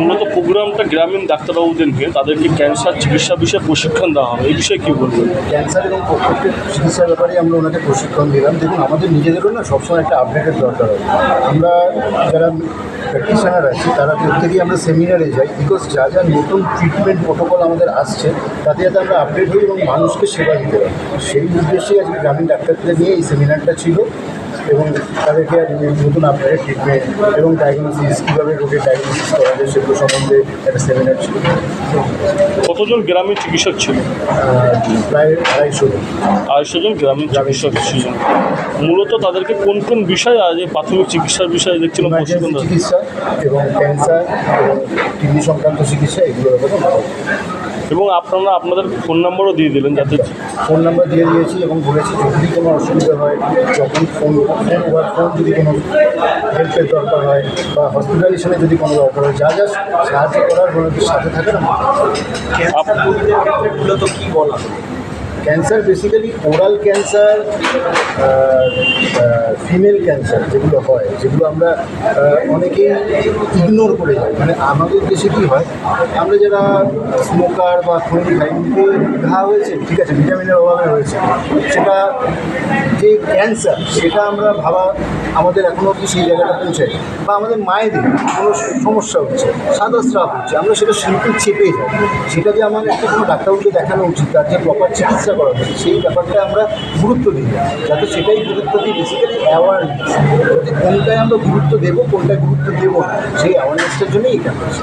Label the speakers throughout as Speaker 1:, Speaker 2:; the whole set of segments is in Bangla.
Speaker 1: মূলত প্রোগ্রামটা গ্রামীণ ডাক্তারবাবুদের নিয়ে তাদেরকে ক্যান্সার চিকিৎসা বিষয়ে প্রশিক্ষণ দেওয়া হবে। এই বিষয়ে কী বলবেন?
Speaker 2: ক্যান্সার এবং প্রত্যেকটা চিকিৎসার ব্যাপারে আমরা ওনাকে প্রশিক্ষণ দিলাম। দেখুন, আমাদের নিজেদেরও না সবসময় একটা আপডেটের দরকার হয়। আমরা যারা প্র্যাকটিশনার আছি, তারা প্রত্যেকেই আমরা সেমিনারে যাই বিকজ যা যা নতুন ট্রিটমেন্ট প্রোটোকল আমাদের আসছে, তাতে যাতে আমরা আপডেট হই এবং মানুষকে সেবা দিতে পারি। সেই উদ্দেশ্যেই আজকে গ্রামীণ ডাক্তারদের নিয়ে এই সেমিনারটা ছিল। এবং তাদেরকে নতুন আপডেটেড ট্রিটমেন্ট এবং ডায়াগনোসিস কীভাবে রোগের ডায়াগনোসিস করা যায় সেগুলো সম্বন্ধে একটা সেমিনার ছিল।
Speaker 1: কতজন গ্রামীণ চিকিৎসক ছিল?
Speaker 2: প্রায় আড়াইশো জন।
Speaker 1: আড়াইশো জন গ্রামীণ চিকিৎসক ছিলেন মূলত তাদেরকে কোন কোন বিষয়ে আজ প্রাথমিক চিকিৎসার বিষয়ে দেখছিলাম
Speaker 2: চিকিৎসা এবং ক্যান্সার এবং কিডনি সংক্রান্ত চিকিৎসা এগুলোর আমরা
Speaker 1: এবং আপনারা আপনাদের ফোন নাম্বারও দিয়ে দিলেন যাতে
Speaker 2: ফোন নাম্বার দিয়ে দিয়েছি এবং বলেছি যদি কোনো অসুবিধা হয় যখন ফোন ফোন ফোন যদি কোনো হেল্পের দরকার হয় বা হসপিটালাইজেশনে যদি কোনো দরকার হয় যা যা সাহায্য করার সাথে থাকে না
Speaker 3: মূলত কী বলা
Speaker 2: cancer basically oral cancer female cancer যেগুলো হয় যেগুলো আমরা আহ, অনেকেই ইগনোর করে যাই। মানে আমাদের দেশে কী হয় আমরা যারা স্মোকার বা খনি খাই ঘা হয়েছে ঠিক আছে ভিটামিনের অভাবে হয়েছে সেটা যে ক্যান্সার সেটা আমরা ভাবা আমাদের এখনও অবধি সেই জায়গাটা পৌঁছায় বা আমাদের মায়েদের কোনো সমস্যা হচ্ছে সাদা স্রাব হচ্ছে আমরা সেটা শিল্পে চেপে যাই। সেটা যে আমার একটা কোনো ডাক্তারবাবুকে দেখানো উচিত তার যে প্রপার চিকিৎসা করা উচিত সেই ব্যাপারটা আমরা গুরুত্ব দিই। যাতে সেটাই গুরুত্ব দিই বেসিক্যালি অ্যাওয়ারনেস যাতে কোনটায় আমরা গুরুত্ব দেবো কোনটায় গুরুত্ব দেবো না সেই অ্যাওয়ারনেসটার জন্যই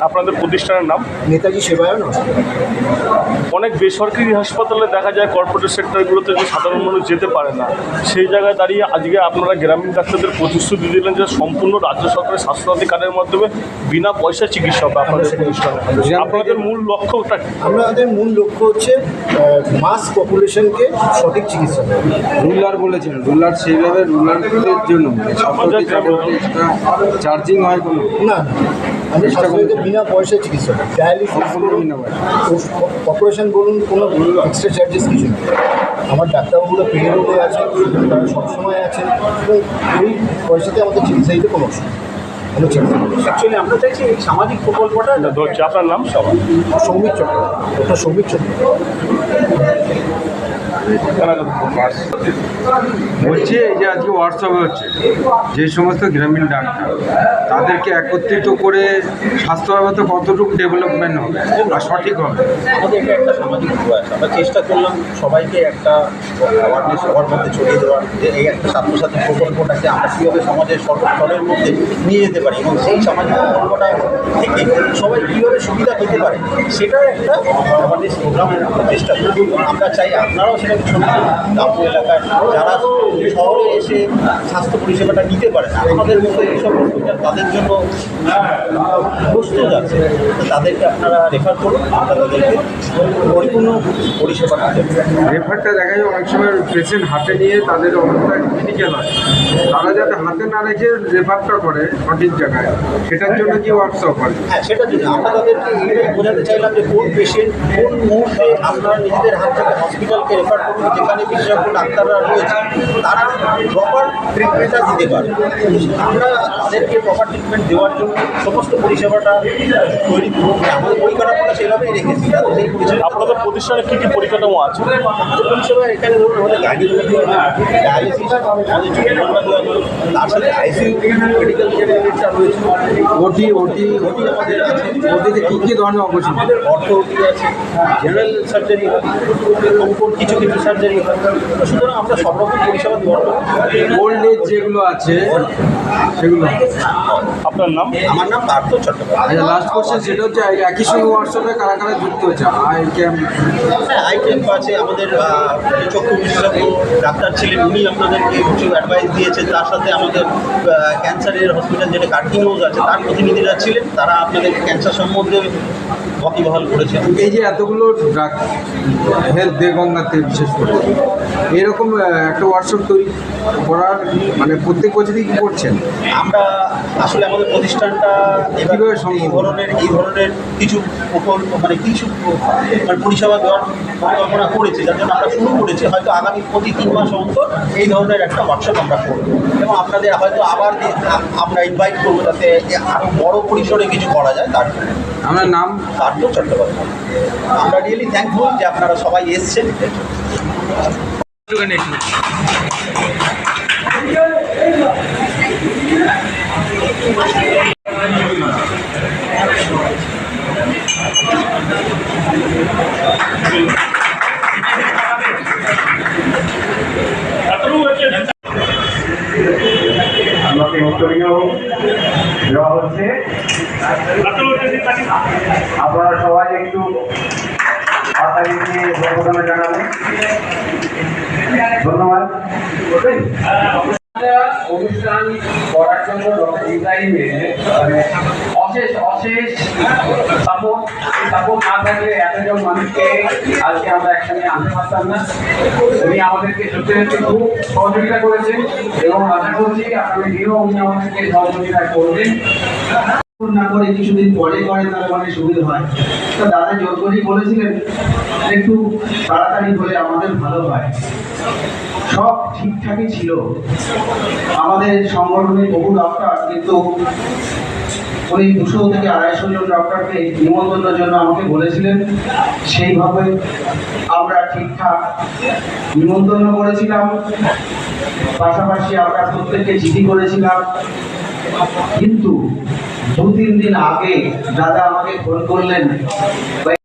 Speaker 1: আপনাদের প্রতিষ্ঠানের নাম?
Speaker 2: নেতাজি সেবায়ন
Speaker 1: অনেক বেসরকারি হাসপাতালে দেখা যায় কর্পোরেট সেক্টরগুলোতে যে সাধারণ মানুষ যেতে পারে না সেই জায়গায় দাঁড়িয়ে আজকে আপনারা গ্রামীণ ডাক্তারদের প্রতিশ্রুতি দিলেন যে সম্পূর্ণ রাজ্য সরকারের স্বাস্থ্যসাথী কার্ডের মাধ্যমে বিনা পয়সা চিকিৎসা হবে আপনাদের প্রতিষ্ঠানে। আপনাদের মূল লক্ষ্যটা
Speaker 2: আমাদের মূল লক্ষ্য হচ্ছে মাস পপুলেশনকে সঠিক চিকিৎসা
Speaker 4: রুলার বলেছেন রুলার সেইভাবে রুলারদের জন্য। চার্জিং হয় কোনো?
Speaker 2: না আমি বিনা পয়সায় চিকিৎসা ডায়ালিসিস
Speaker 4: সম্পূর্ণ বিনা পয়সা।
Speaker 2: অপারেশন বলুন কোনো এক্সট্রা চার্জেস কিছু নেই। আমার ডাক্তারবাবুরা রোডে আছেন তারা সবসময় আছেন। এবং ওই পয়সাতে আমাদের চিকিৎসা দিতে কোনো অসুবিধা নেই। কোনো চিকিৎসা নেই।
Speaker 3: অ্যাকচুয়ালি আমরা চাইছি এই সামাজিক প্রকল্পটা
Speaker 1: আপনার নাম? সবাই
Speaker 2: সৌমিক চক্রবর্তী। ওটা সৌমিক চক্রবর্তী।
Speaker 4: বলছি, এই যে আজকে হোয়াটসঅ্যাপে হচ্ছে, যে সমস্ত গ্রামীণ ডাক্তার, তাদেরকে একত্রিত করে স্বাস্থ্য ব্যবস্থা কতটুকু ডেভেলপমেন্ট হবে আর সঠিক হবে?
Speaker 3: আমাদের এটা একটা সামাজিক প্রয়াস আমরা চেষ্টা করলাম সবাইকে একটা অ্যাওয়ারনেস সবার মধ্যে ছড়িয়ে দেওয়ার, যে এই একটা ছাত্রছাত্রী প্রকল্পটাকে আমরা কীভাবে সমাজের সর্বস্তরের মধ্যে নিয়ে যেতে পারি এবং সেই সামাজিক প্রকল্পটা থেকে সবাই কীভাবে সুবিধা পেতে পারে সেটার একটা অ্যাওয়ারনেস প্রোগ্রামের আমরা চেষ্টা করি আমরা চাই আপনারাও ছড়িয়ে দিন গ্রাম্য এলাকায় যারা শহরে এসে স্বাস্থ্য পরিষেবাটা নিতে পারে না আমাদের মতো এইসব তাদের জন্য প্রস্তুত আছে তাদেরকে আপনারা রেফার করুন আমরা তাদেরকে পরিপূর্ণ পরিষেবাটা
Speaker 4: রেফারটা দেখা যায় অনেক সময় পেশেন্ট হাতে নিয়ে তাদের অবস্থা ক্রিটিক্যাল হয়। তারা যাতে হাতে না রেখে রেফারটা করে সঠিক জায়গায় সেটার জন্য কি ওয়ার্কশপ করে
Speaker 3: হ্যাঁ সেটার জন্য আমরা তাদেরকে বোঝাতে চাইলাম যে কোন পেশেন্ট কোন মুহূর্তে আপনারা নিজেদের হাত থেকে হসপিটালকে রেফার যেখানে বিশেষজ্ঞ ডাক্তাররা রয়েছে তারা প্রপার ট্রিটমেন্টটা দিতে পারে। আমরা তাদেরকে প্রপার ট্রিটমেন্ট দেওয়ার জন্য সমস্ত পরিষেবাটা তৈরি করুন আমাদের পরিকাঠামোটা সেভাবেই রেখেছি। সেই পরিষেবা
Speaker 1: আপনাদের প্রতিষ্ঠানে কী কী পরিকাঠামো আছে?
Speaker 3: আমাদের পরিষেবা এখানে ধরুন আমাদের হয় ডায়ালিসিস আমাদের তার সাথে আইসিইউ মেডিকেল কেয়ার ইউনিটটা রয়েছে।
Speaker 4: ওটি ওটি
Speaker 3: ওটি আমাদের আছে
Speaker 4: ওটিতে কী কী ধরনের অপারেশন?
Speaker 3: আমাদের অর্থ ওটি আছে জেনারেল সার্জারি অঙ্কন কিছু কিছু সার্জারি হয়। সুতরাং আমরা সব রকম পরিষেবা দেওয়ার
Speaker 4: ওল্ড এজ যেগুলো আছে সেগুলো।
Speaker 1: আপনার নাম?
Speaker 3: আমার নাম পার্থ চট্টোপাধ্যায়।
Speaker 4: লাস্ট কোশ্চেন সেটা হচ্ছে একই সঙ্গে হোয়াটসঅ্যাপে কারা কারা যুক্ত হচ্ছে আই ক্যাম্প
Speaker 3: হ্যাঁ আই ক্যাম্প আছে আমাদের চক্ষু বিশেষজ্ঞ ডাক্তার ছিলেন উনি আপনাদেরকে কিছু অ্যাডভাইস দিয়েছেন। তার সাথে আমাদের ক্যান্সারের হসপিটাল যেটা কার্কিনোজ আছে তার প্রতিনিধিরা ছিলেন তারা আপনাদের ক্যান্সার সম্বন্ধে ওয়াকিবহাল করেছেন।
Speaker 4: এই যে এতগুলো হেলথ দেগঙ্গাতে
Speaker 5: শেষ করে এরকম একটা ওয়ার্কশপ তৈরি করার মানে প্রত্যেক বছরই কি করছেন?
Speaker 3: আমরা আসলে আমাদের প্রতিষ্ঠানটা
Speaker 5: কীভাবে?
Speaker 3: এই ধরনের এই ধরনের কিছু প্রকল্প মানে কিছু মানে পরিষেবা দেওয়ার পরিকল্পনা করেছে যার জন্য আমরা শুরু করেছি। হয়তো আগামী প্রতি তিন মাস অন্তর এই ধরনের একটা ওয়ার্কশপ আমরা করব। এবং আপনাদের হয়তো আবার আমরা ইনভাইট করব যাতে আরও বড় পরিসরে কিছু করা যায় তার
Speaker 5: আমার নাম?
Speaker 3: কার্য চট্টোপাধ্যায়। আমরা রিয়েলি থ্যাঙ্কফুল যে আপনারা সবাই এসছেন।
Speaker 4: আমাকে উত্তরীয় দেওয়া হচ্ছে। আপনারা সবাই একটু দিয়ে
Speaker 6: সহযোগিতা করেছেন এবং আশা করছি উনি আমাদেরকে সহযোগিতা করবেন
Speaker 7: না করে কিছুদিন পরে করে তাহলে অনেক সুবিধা হয় তো দাদা জোর করেই বলেছিলেন একটু তাড়াতাড়ি হলে আমাদের ভালো হয়। সব ঠিকঠাকই ছিল। আমাদের সংগঠনে বহু ডক্টর কিন্তু উনি দুশো থেকে আড়াইশো জন ডক্টরকে নিমন্ত্রণের জন্য আমাকে বলেছিলেন। সেইভাবে আমরা ঠিকঠাক নিমন্ত্রণ করেছিলাম। পাশাপাশি আমরা প্রত্যেককে চিঠি করেছিলাম। কিন্তু দু তিন দিন আগে দাদা আমাকে ফোন করলেন।